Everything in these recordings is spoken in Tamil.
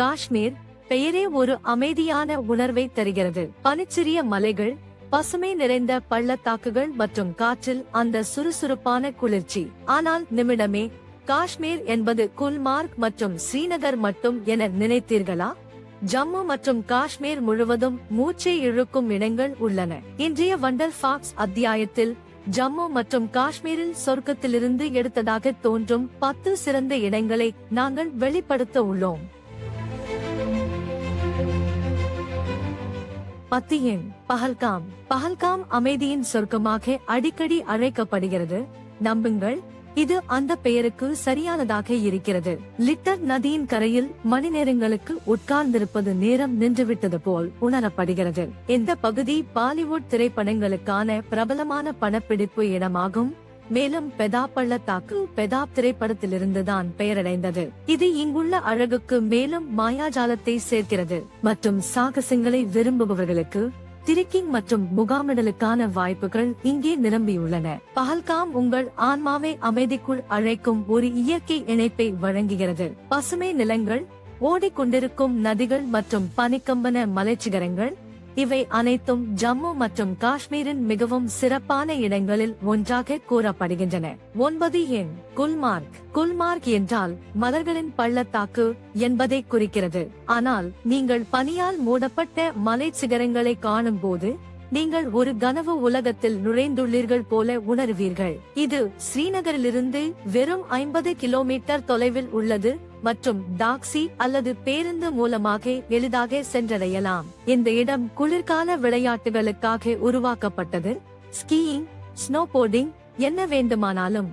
காஷ்மீர் பெயரே ஒரு அமைதியான உணர்வை தருகிறது. பனிச்சிறிய மலைகள் பசுமை நிறைந்த பள்ளத்தாக்குகள் மற்றும் காற்றில் அந்த சுறுசுறுப்பான குளிர்ச்சி. ஆனால் நிமிடமே காஷ்மீர் என்பது குல்மார்க் மற்றும் ஸ்ரீநகர் மட்டும் என நினைத்தீர்களா? ஜம்மு மற்றும் காஷ்மீர் முழுவதும் மூச்சை இழுக்கும் இடங்கள் உள்ளன. இன்றைய வண்டர் ஃபாக்ஸ் அத்தியாயத்தில் ஜம்மு மற்றும் காஷ்மீரில் சொர்க்கத்திலிருந்து எடுத்ததாக தோன்றும் பத்து சிறந்த இடங்களை நாங்கள் வெளிப்படுத்த உள்ளோம். பத்து எண் பஹல்காம் பஹல்காம் அமைதியின் சொர்க்கமாக அடிக்கடி அழைக்கப்படுகிறது. நம்புங்கள் இது அந்த பெயருக்கு சரியானதாக இருக்கிறது. லிட்டர் நதியின் கரையில் மணி நேரங்களுக்கு உட்கார்ந்திருப்பது நேரம் நின்றுவிட்டது போல் உணரப்படுகிறது. இந்த பகுதி பாலிவுட் திரைப்படங்களுக்கான பிரபலமான படப்பிடிப்பு இடமாகும். மேலும் பெதா பள்ளத்தாக்கு பெதாப் திரைப்படத்திலிருந்துதான் பெயரடைந்தது. இது இங்குள்ள அழகுக்கு மேலும் மாயாஜாலத்தை சேர்க்கிறது. மற்றும் சாகசங்களை விரும்புபவர்களுக்கு திரிக்கிங் மற்றும் முகாமிடலுக்கான வாய்ப்புகள் இங்கே நிரம்பியுள்ளன. பஹல்காம் உங்கள் ஆன்மாவை அமைதிக்குள் அழைக்கும் ஒரு இயற்கை இணைப்பை வழங்குகிறது. பசுமை நிலங்கள் ஓடிக்கொண்டிருக்கும் நதிகள் மற்றும் பனிக்கம்பன மலைச்சிகரங்கள் இவை அனைத்தும் ஜம்மு மற்றும் காஷ்மீரின் மிகவும் சிறப்பான இடங்களில் ஒன்றாக கூறப்படுகின்றன. ஒன்பது எண் குல்மார்க். குல்மார்க் என்றால் மலர்களின் பள்ளத்தாக்கு என்பதை குறிக்கிறது. ஆனால் நீங்கள் பனியால் மூடப்பட்ட மலை சிகரங்களை காணும் போது நீங்கள் ஒரு கனவு உலகத்தில் நுழைந்துள்ளீர்கள் போல உணர்வீர்கள். இது ஸ்ரீநகரிலிருந்து வெறும் ஐம்பது கிலோமீட்டர் தொலைவில் உள்ளது. மற்றும் டாக்ஸி அல்லது பேருந்து மூலமாக எளிதாக சென்றடையலாம். இந்த இடம் குளிர்கால விளையாட்டுகளுக்காக உருவாக்கப்பட்டது. ஸ்கீயிங் ஸ்னோபோர்டிங் என்ன வேண்டுமானாலும்.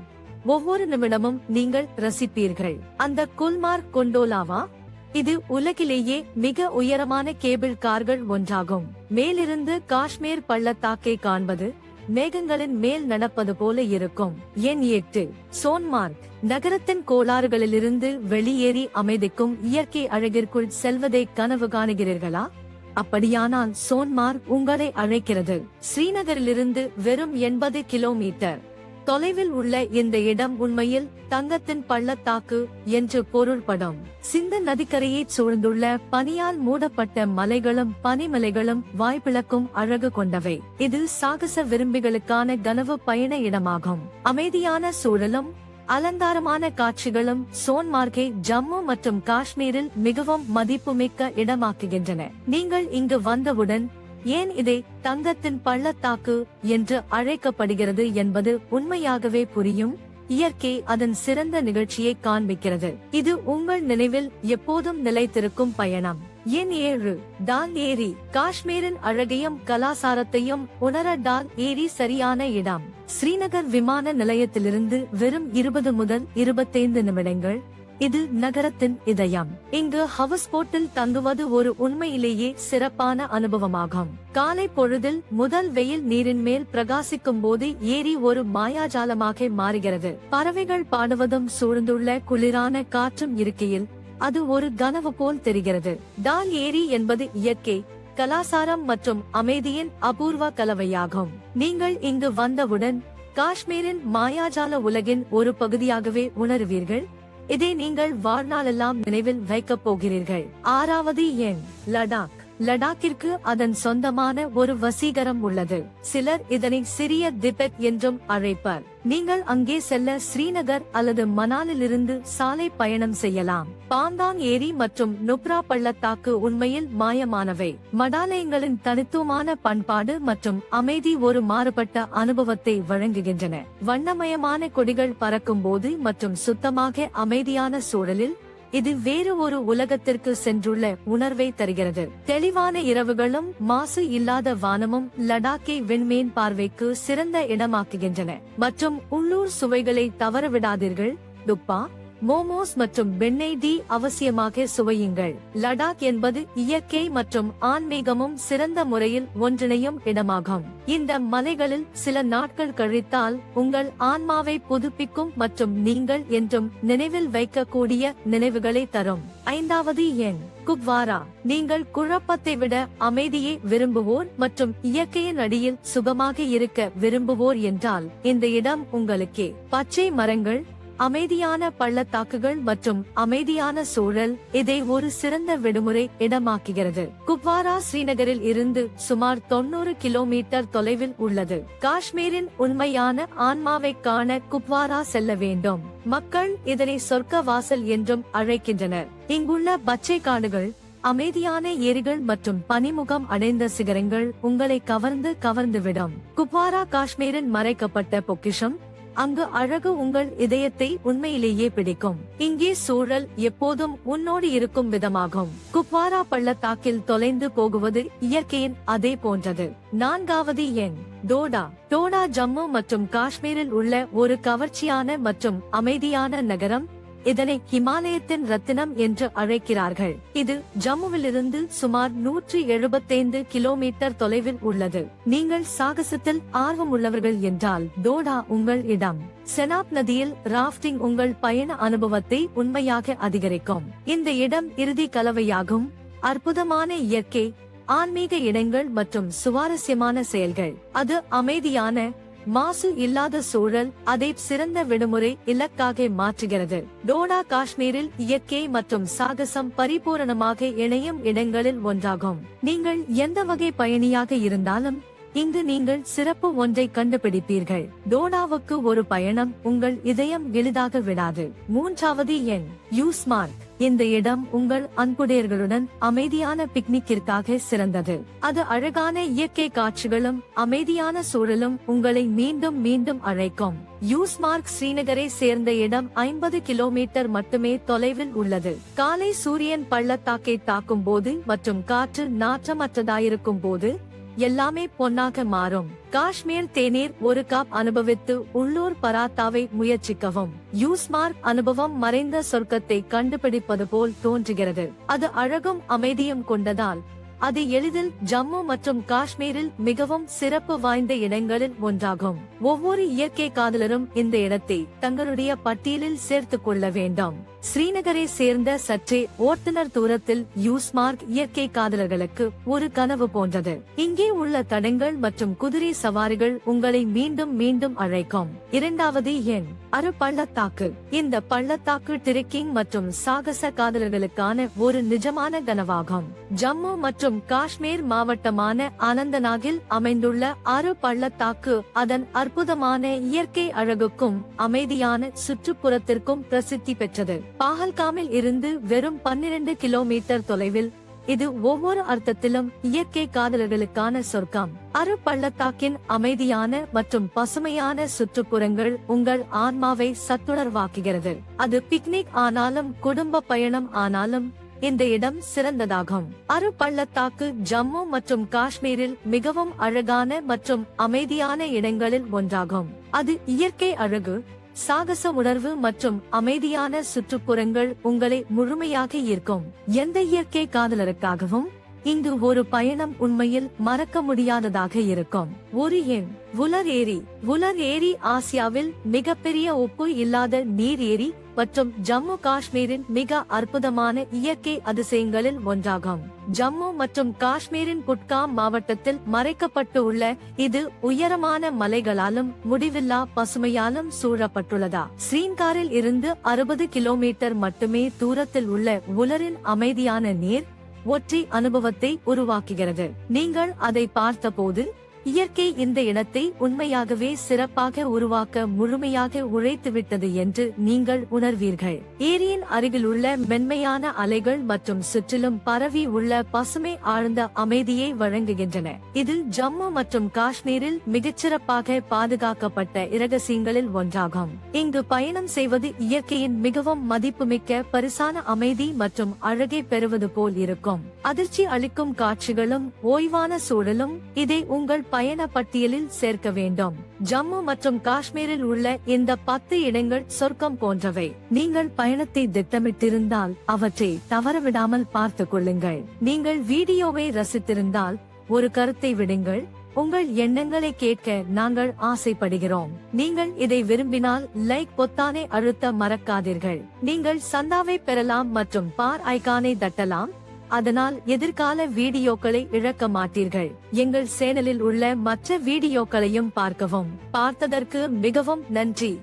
ஒவ்வொரு நிமிடமும் நீங்கள் ரசிப்பீர்கள். அந்த குல்மார்க் கொண்டோலாவா? இது உலகிலேயே மிக உயரமான கேபிள் கார்கள் ஒன்றாகும். மேலிருந்து காஷ்மீர் பள்ளத்தாக்கை காண்பது மேகங்களின் மேல் நடப்பது போல இருக்கும். எண் எட்டு. சோன்மார்க். நகரத்தின் கோளாறுகளிலிருந்து வெளியேறி அமைதிக்கும் இயற்கை அழகிற்குள் செல்வதை கனவு காணுகிறீர்களா? அப்படியானால் சோன்மார்க் உங்களை அழைக்கிறது. ஸ்ரீநகரிலிருந்து வெறும் எண்பது கிலோமீட்டர். தொலைவில் உள்ள இந்த இடம் உண்மையில் தங்கத்தின் பள்ளத்தாக்கு என்று பொருள்படும். சிந்த நதிக்கரையைச் சூழ்ந்துள்ள பனியால் மூடப்பட்ட மலைகளும் பனிமலைகளும் வாய்ப்பிளக்கும் அழகு கொண்டவை. இது சாகச விரும்பிகளுக்கான கனவு பயண இடமாகும். அமைதியான சூழலும் அலங்காரமான காட்சிகளும் சோன்மார்க்கை ஜம்மு மற்றும் காஷ்மீரில் மிகவும் மதிப்புமிக்க இடமாக்குகின்றன. நீங்கள் இங்கு வந்தவுடன் ஏன் இதை தங்கத்தின் பள்ளத்தாக்கு என்று அழைக்கப்படுகிறது என்பது உண்மையாகவே புரியும்? இயற்கை அதன் சிறந்த நிகழ்ச்சியை காண்பிக்கிறது. இது உங்கள் நினைவில் எப்போதும் நிலைத்திருக்கும் பயணம். எண் ஏழு டால் ஏரி காஷ்மீரின் அழகையும் கலாசாரத்தையும் உணர டால் ஏரி சரியான இடம். ஸ்ரீநகர் விமான நிலையத்திலிருந்து வெறும் இருபது முதல் இருபத்தைந்து நிமிடங்கள். இது நகரத்தின் இதயம். இங்கு ஹவுஸ் போட்டில் தங்குவது ஒரு உண்மையிலேயே சிறப்பான அனுபவமாகும். காலை பொழுதில் முதல் வெயில் நீரின் மேல் பிரகாசிக்கும் போது ஏரி ஒரு மாயாஜாலமாக மாறுகிறது. பறவைகள் பாடுவதும் சூழ்ந்துள்ள குளிரான காற்றும் இருக்கையில் அது ஒரு கனவு போல் தெரிகிறது. டால் ஏரி என்பது இயற்கை கலாசாரம் மற்றும் அமைதியின் அபூர்வ கலவையாகும். நீங்கள் இங்கு வந்தவுடன் காஷ்மீரின் மாயாஜால உலகின் ஒரு பகுதியாகவே உணருவீர்கள். இதை நீங்கள் வாழ்நாளெல்லாம் நினைவில் வைக்கப் போகிறீர்கள். ஆறாவது எண் லடாக். லடாக்கிற்கு அதன் சொந்தமான ஒரு வசீகரம் உள்ளது. சிலர் இதனை சிறிய திபெத் என்றும் அழைப்பர். நீங்கள் அங்கே செல்ல ஸ்ரீநகர் அல்லது மணாலிலிருந்து சாலை பயணம் செய்யலாம். பாந்தாங் ஏரி மற்றும் நுப்ரா பள்ளத்தாக்கு உண்மையில் மாயமானவை. மடாலயங்களின் தனித்துவமான பண்பாடு மற்றும் அமைதி ஒரு மாறுபட்ட அனுபவத்தை வழங்குகின்றன. வண்ணமயமான கொடிகள் பறக்கும் போது மற்றும் சுத்தமாக அமைதியான சூழலில் இது வேறு ஒரு உலகத்திற்கு சென்றுள்ள உணர்வை தருகிறது. தெளிவான இரவுகளும் மாசு இல்லாத வானமும் லடாக்கை விண்மீன் பார்வைக்கு சிறந்த இடமாக்குகின்றன. மற்றும் உள்ளூர் சுவைகளை தவறவிடாதீர்கள். துப்பா மோமோஸ் மற்றும் வெண்ணெய் டீ அவசியமாக சுவையுங்கள். லடாக் என்பது இயற்கை மற்றும் ஆன்மீகமும் சிறந்த முறையில் ஒன்றிணையும் இடமாகும். இந்த மலைகளில் சில நாட்கள் கழித்தால் உங்கள் ஆன்மாவை புதுப்பிக்கும் மற்றும் நீங்கள் என்றும் நினைவில் வைக்கக்கூடிய நினைவுகளை தரும். ஐந்தாவது எண் குப்வாரா. நீங்கள் குழப்பத்தை விட அமைதியை விரும்புவோர் மற்றும் இயற்கையின் அடியில் சுகமாக இருக்க விரும்புவோர் என்றால் இந்த இடம் உங்களுக்கே. பச்சை மரங்கள் அமைதியான பள்ளத்தாக்குகள் மற்றும் அமைதியான சூழல் இதை ஒரு சிறந்த விடுமுறை இடமாக்குகிறது. குப்வாரா ஸ்ரீநகரில் இருந்து சுமார் தொண்ணூறு கிலோமீட்டர் தொலைவில் உள்ளது. காஷ்மீரின் உண்மையான ஆன்மாவை காண குப்வாரா செல்ல வேண்டும். மக்கள் இதனை சொர்க்க வாசல் என்றும் அழைக்கின்றனர். இங்குள்ள பச்சை காடுகள் அமைதியான ஏரிகள் மற்றும் பனிமுகம் அடைந்த சிகரங்கள் உங்களை கவர்ந்து கவர்ந்துவிடும். குப்வாரா காஷ்மீரின் மறைக்கப்பட்ட பொக்கிஷம் அங்கு அழகு உங்கள் இதயத்தை உண்மையிலேயே பிடிக்கும். இங்கே சூழல் எப்போதும் உன்னோடு இருக்கும் விதமாகும். குப்வாரா பள்ளத்தாக்கில் தொலைந்து போகுவது இயற்கையின் அதே போன்றது. நான்காவது எண் டோடா. டோடா ஜம்மு மற்றும் காஷ்மீரில் உள்ள ஒரு கவர்ச்சியான மற்றும் அமைதியான நகரம் இதனை ஹிமாலயத்தின் ரத்தினம் என்று அழைக்கிறார்கள். இது ஜம்முவிலிருந்து சுமார் நூற்றி எழுபத்தைந்து கிலோமீட்டர் தொலைவில் உள்ளது. நீங்கள் சாகசத்தில் ஆர்வம் உள்ளவர்கள் என்றால் டோடா உங்கள் இடம். செனாப் நதியில் ராஃப்டிங் உங்கள் பயண அனுபவத்தை உண்மையாக அதிகரிக்கும். இந்த இடம் இறுதி கலவையாகும். அற்புதமான இயற்கை ஆன்மீக இடங்கள் மற்றும் சுவாரஸ்யமான செயல்கள். அது அமைதியான மாசு இல்லாத சூழல் அதை சிறந்த விடுமுறை இலக்காக மாற்றுகிறது. டோடா காஷ்மீரில் இயற்கை மற்றும் சாகசம் பரிபூரணமாக இணையும் இடங்களில் ஒன்றாகும். நீங்கள் எந்த வகை பயணியாக இருந்தாலும் இங்கு நீங்கள் சிறப்பு ஒன்றை கண்டுபிடிப்பீர்கள். டோடாவுக்கு ஒரு பயணம் உங்கள் இதயம் எளிதாக விடாது. மூன்றாவது எண் யூஸ்மார்க் இந்த இடம் உங்கள் அன்புடையர்களுடன் அமைதியான பிக்னிக்கிற்காக சிறந்தது. அது அழகான இயற்கை காட்சிகளும் அமைதியான சூழலும் உங்களை மீண்டும் மீண்டும் அழைக்கும். யூஸ்மார்க் ஸ்ரீநகரை சேர்ந்த இடம் ஐம்பது கிலோமீட்டர் மட்டுமே தொலைவில் உள்ளது. காலை சூரியன் பள்ளத்தாக்கை தாக்கும் போது மற்றும் காற்று நாற்றமற்றதாயிருக்கும் போது எல்லாமே பொன்னாக மாறும். காஷ்மீர் தேநீர் ஒரு கப் அனுபவித்து உள்ளூர் பராத்தாவை முயற்சிக்கவும். யூஸ்மார்க் அனுபவம் மறைந்த சொர்க்கத்தை கண்டுபிடிப்பது போல் தோன்றுகிறது. அது அழகும் அமைதியும் கொண்டதால் அது எளிதில் ஜம்மு மற்றும் காஷ்மீரில் மிகவும் சிறப்பு வாய்ந்த இடங்களில் ஒன்றாகும். ஒவ்வொரு இயற்கை காதலரும் இந்த இடத்தை தங்களுடைய பட்டியலில் சேர்த்துக் கொள்ள வேண்டும். ஸ்ரீநகரை சேர்ந்த சற்றே ஓட்டுநர் தூரத்தில் யூஸ்மார்க் இயற்கை காதலர்களுக்கு ஒரு கனவு போன்றது. இங்கே உள்ள தடங்கள் மற்றும் குதிரை சவாரிகள் உங்களை மீண்டும் மீண்டும் அழைக்கும். இரண்டாவது எண் அரு பள்ளத்தாக்கு. இந்த பள்ளத்தாக்கு ட்ரெக்கிங் மற்றும் சாகச காதலர்களுக்கான ஒரு நிஜமான கனவாகும். ஜம்மு மற்றும் காஷ்மீர் மாவட்டமான அனந்தநாகில் அமைந்துள்ள அரு பள்ளத்தாக்கு அதன் அற்புதமான இயற்கை அழகுக்கும் அமைதியான சுற்றுப்புறத்திற்கும் பிரசித்தி பெற்றது. பாகல்காமில் இருந்து வெறும் பன்னிரண்டு கிலோமீட்டர் தொலைவில் இது ஒவ்வொரு அர்த்தத்திலும் இயற்கை காதலர்களுக்கான சொர்க்கம். அரு பள்ளத்தாக்கின் அமைதியான மற்றும் பசுமையான சுற்றுப்புறங்கள் உங்கள் ஆன்மாவை சத்துணர்வாக்குகிறது. அது பிக்னிக் ஆனாலும் குடும்ப பயணம் ஆனாலும் இந்த இடம் சிறந்ததாகும். அரு பள்ளத்தாக்கு ஜம்மு மற்றும் காஷ்மீரில் மிகவும் அழகான மற்றும் அமைதியான இடங்களில் ஒன்றாகும். அது இயற்கை அழகு சாகச உணர்வு மற்றும் அமைதியான சுற்றுப்புறங்கள் உங்களை முழுமையாக ஈர்க்கும். எந்த இயற்கை காதலருக்காகவும் இங்கு ஒரு பயணம் உண்மையில் மறக்க முடியாததாக இருக்கும். ஒரு எண் உலர் ஏரி. உலர் ஏரி ஆசியாவில் மிகப்பெரிய உப்பு இல்லாத நீர் ஏரி மற்றும் ஜம்மு காஷ்மீரின் மிக அற்புதமான இயற்கை அதிசயங்களில் ஒன்றாகும். ஜம்மு மற்றும் காஷ்மீரின் குட்காம் மாவட்டத்தில் மறைக்கப்பட்டு உள்ள இது உயரமான மலைகளாலும் முடிவில்லா பசுமையாலும் சூழப்பட்டுள்ளதா. ஸ்ரீங்காரில் இருந்து அறுபது கிலோமீட்டர் மட்டுமே தூரத்தில் உள்ள உலரின் அமைதியான நீர் ஒற்றி அனுபவத்தை உருவாக்குகிறது. நீங்கள் அதை பார்த்தபோது இயற்கை இந்த இடத்தை உண்மையாகவே சிறப்பாக உருவாக்க முழுமையாக உழைத்துவிட்டது என்று நீங்கள் உணர்வீர்கள். ஏரியின் அருகில் உள்ள மென்மையான அலைகள் மற்றும் சுற்றிலும் பரவி உள்ள பசுமை ஆழ்ந்த அமைதியை வழங்குகின்றன. இது ஜம்மு மற்றும் காஷ்மீரில் மிகச்சிறப்பாக பாதுகாக்கப்பட்ட இரகசியங்களில் ஒன்றாகும். இங்கு பயணம் செய்வது இயற்கையின் மிகவும் மதிப்புமிக்க பரிசான அமைதி மற்றும் அழகை பெறுவது போல் இருக்கும். அதிர்ச்சி அளிக்கும் காட்சிகளும் ஓய்வான சூழலும் இதை உங்கள் பயண பட்டியலில் சேர்க்க வேண்டும். ஜம்மு மற்றும் காஷ்மீரில் உள்ள இந்த பத்து இடங்கள் சொர்க்கம் போன்றவை. நீங்கள் பயணத்தை திட்டமிட்டிருந்தால் அவற்றை தவறவிடாமல் பார்த்துக் கொள்ளுங்கள். நீங்கள் வீடியோவை ரசித்திருந்தால் ஒரு கருத்தை விடுங்கள். உங்கள் எண்ணங்களை கேட்க நாங்கள் ஆசைப்படுகிறோம். நீங்கள் இதை விரும்பினால் லைக் பொத்தானை அழுத்த மறக்காதீர்கள். நீங்கள் சந்தாவை பெறலாம் மற்றும் பார் ஐகானை தட்டலாம். அதனால் எதிர்கால வீடியோக்களை இழக்க மாட்டீர்கள். எங்கள் சேனலில் உள்ள மற்ற வீடியோக்களையும் பார்க்கவும். பார்த்ததற்கு மிகவும் நன்றி.